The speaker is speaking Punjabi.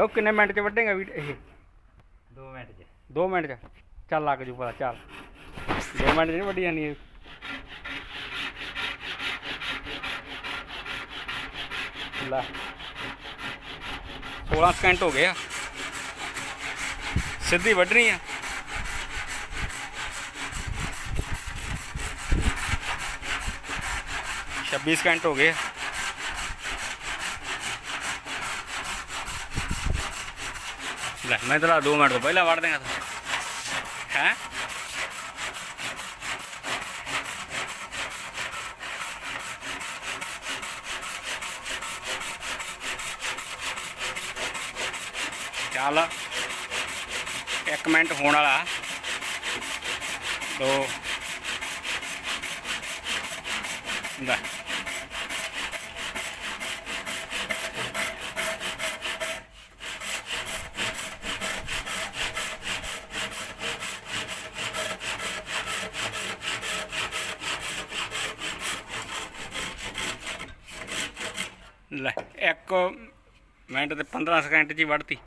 ਉਹ ਕਿੰਨੇ ਮਿੰਟ ਚ ਵੱਢੇਗਾ ਵੀ ਇਹ। 2 ਮਿੰਟ 'ਚ। 2 ਮਿੰਟ ਚ। ਚੱਲ ਲੱਗ ਜੂ ਪਤਾ ਚੱਲ। 2 ਮਿੰਟ ਚ ਨਹੀਂ ਵੱਢੀ ਜਾਣੀ ਇਹ। ਲੈ। 16 ਸਕਿੰਟ ਹੋ ਗਏ ਆ। ਸਿੱਧੀ ਵੱਢਣੀ ਆ। ਛੱਬੀ ਸਕਿੰਟ ਹੋ ਗਏ ਲੈ, ਮੈਂ ਤੇਰਾ 2 ਮਿੰਟ ਤੋਂ ਪਹਿਲਾਂ ਵੜ ਦੇਗਾ ਹੈ? ਚੱਲ, ਇੱਕ ਮਿੰਟ ਹੋਣ ਵਾਲਾ। ਦੋ। ਲੈ। ਲੈ ਇੱਕ ਮਿੰਟ ਤੇ 15 ਸਕਿੰਟ ਚ ਹੀ ਵੜਤੀ